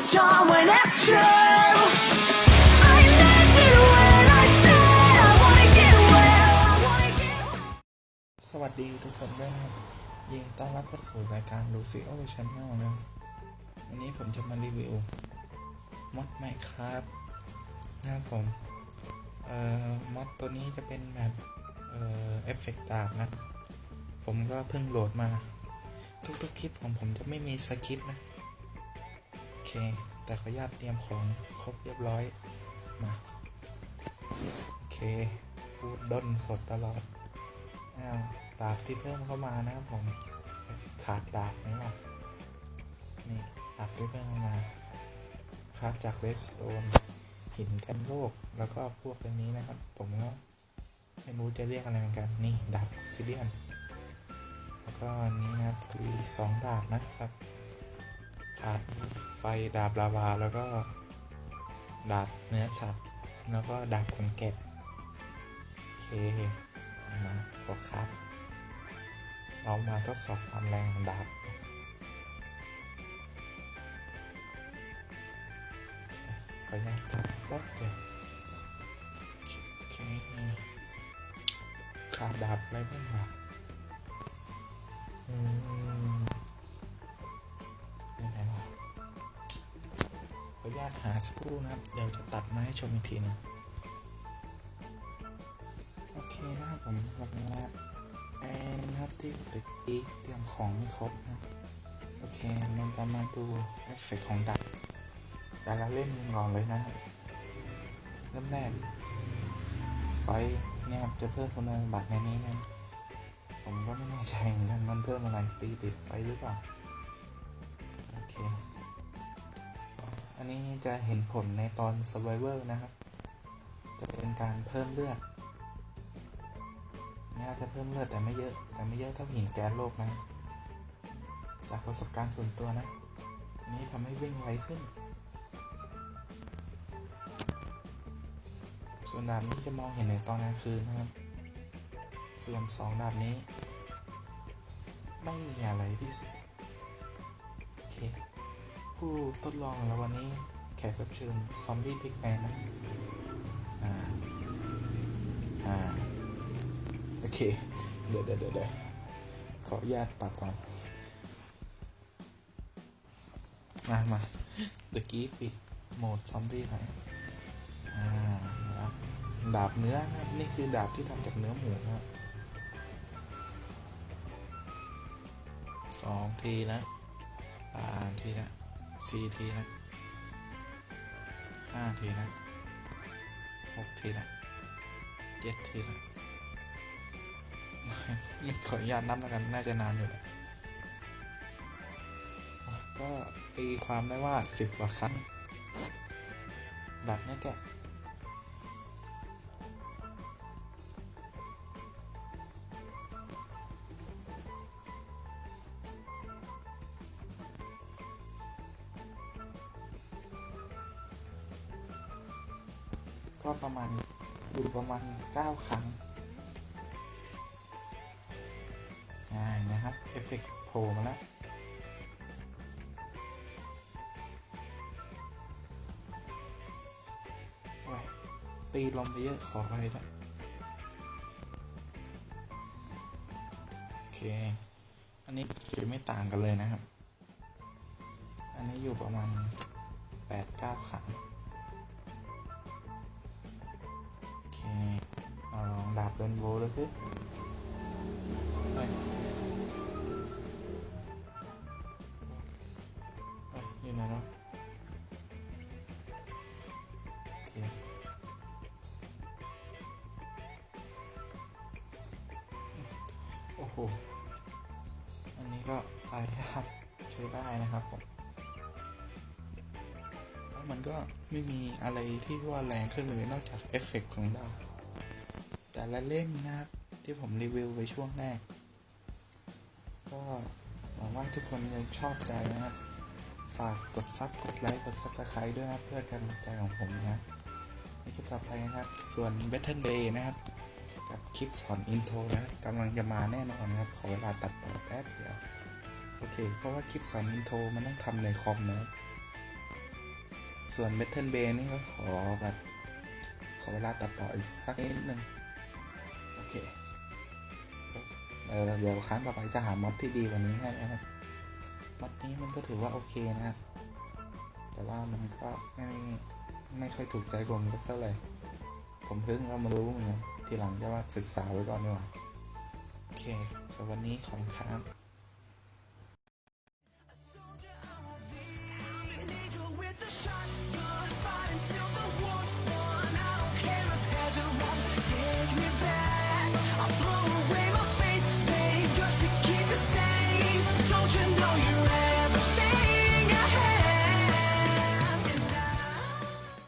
it's true. I meant it when I said I wanna get well. I wanna get well. สวัสดีทุกคนด้วยนะครับยินดีต้อนรับเข้าสู่รายการดูซิโอชาแนลนะวันนี้ผมจะมารีวิวมอดใหม่ครับนะครับผม เอ่อมอดตัวนี้จะเป็นแบบเอ่อเอฟเฟกต์ดาบนะ ผมก็เพิ่งโหลดมา ทุกๆคลิปของผมจะไม่มีสคริปต์นะ เค แต่ขออนุญาตเตรียมของครบเรียบร้อยมาโอเคพูดด้นสดตลอดอ้าวดาบที่เพิ่มเข้ามานะครับผมขาดดาบนี่หรอนี่ดาบที่เพิ่มเข้ามา ครับจากเลสโตนหินกันโลกแล้วก็พวกอันนี้นะครับ ผมก็ไม่รู้จะเรียกอะไรเหมือนกัน นี่ดาบซิเดียน แล้วก็นี้นะครับคืออีสองดาบนะครับ ขาดไฟดาบลาวา แล้วก็ดาบเนื้อสัตว์ แล้วก็ดาบขนแกะโอเคมาขอคัดเรามาทดสอบความแรงของดาบขออนุญาตตัดแป๊บเดียวโอเคขาดดาบอะไรบ้างวะอืมาตหาสักครู่นะครับ เดี๋ยวจะตัดมาให้ชมอีกทีนึงโอเคนะครับผมวันนี้นะไอ้นะครับที่ตึกอีกเตรียมของไม่ครบนะ โอเคเราจะมาดูเอฟเฟกต์ของดับแต่ละเล่มก่อนเลยนะครับเริ่มแรกไฟเนี่ยครับจะเพิ่มคุณสมบัติในนี้นะผมก็ไม่แน่ใจเหมือนกันมันเพิ่มอะไรตีติดไฟหรือเปล่า โอเค อันนี้จะเห็นผลในตอน Survivor นะครับ จะเป็นการเพิ่มเลือดนี่อาจจะเพิ่มเลือดแต่ไม่เยอะแต่ไม่เยอะเท่าหินแก๊สโลกนะ จากประสบการณ์ส่วนตัวนะ อันนี้ทำให้วิ่งไวขึ้น ส่วนดาบนี้จะมองเห็นในตอนกลางคืนนะครับ ส่วนสองดาบนี้ ไม่มีอะไรพิเศษ ผู้ทดลองของเราวันนี้แขกรับเชิญซอมบี้พิกแมนนะอ่าอ่าโอเคเดี๋ยวเดี๋ยวเดี๋ยวเดี๋ยวขออนุญาตปรับก่อนมามาเมื่อกี้ปิดโหมดซอมบี้ไปอ่านะครับดาบเนื้อนะครับนี่คือดาบที่ทำจากเนื้อหมูครับสองทีนะสามทีนะ สี่ทีนะห้าทีนะหกทีนะเจ็ดทีนะไม่ขออนุญาตนับแล้วกันน่าจะนานอยู่แหละก็ตีความได้ว่าสิบกว่าครั้งแบบนี้แก ก็ประมาณอยู่ประมาณเก้าครั้งง่ายนะครับ เอฟเฟกต์โผล่มาแล้วตีลมไปเยอะขอไปละโอเค อันนี้จะไม่ต่างกันเลยนะครับ อันนี้อยู่ประมาณ8-9ครั้ เคเราลองดาบเรนโบว์ดูสิเฮ้ยเฮ้ยอยู่ไหนเนาะโอเคโอ้โห อันนี้ก็ตายยากใช้ได้นะครับผม มันก็ไม่มีอะไรที่ว่าแรงขึ้นเลยนอกจากเอฟเฟกต์ของดาวแต่ละเล่มนะครับที่ผมรีวิวไปช่วงแรก ก็หวังว่าทุกคนยังชอบใจนะครับ ฝากกดซับกดไลค์กดซับสไครต์ด้วยนะเพื่อกำลังใจของผมนะในคลิปต่อไปนะครับ ส่วน Better Day นะครับ กับคลิปสอนอินโทรนะกำลังจะมาแน่นอนนะครับ ขอเวลาตัดต่อแป๊บเดียว โอเค เพราะว่าคลิปสอนอินโทรมันต้องทำในคอมนะครับ ส่วนเมทัลเบนี่ก็ขอแบบขอเวลาตัดต่ออีกสักนิดนึงโอเคเออเดี๋ยวครั้งต่อไปจะหามอดที่ดีกว่านี้ให้นะครับมอดนี้มันก็ถือว่าโอเคนะครับ แต่ว่ามันก็ไม่ไม่ค่อยถูกใจผมสักเท่าไหร่ผมเพิ่งเอามารู้เหมือนกันทีหลังจะว่าศึกษาไว้ก่อนดีกว่าโอเคสำหรับวันนี้ขอบคุณครับ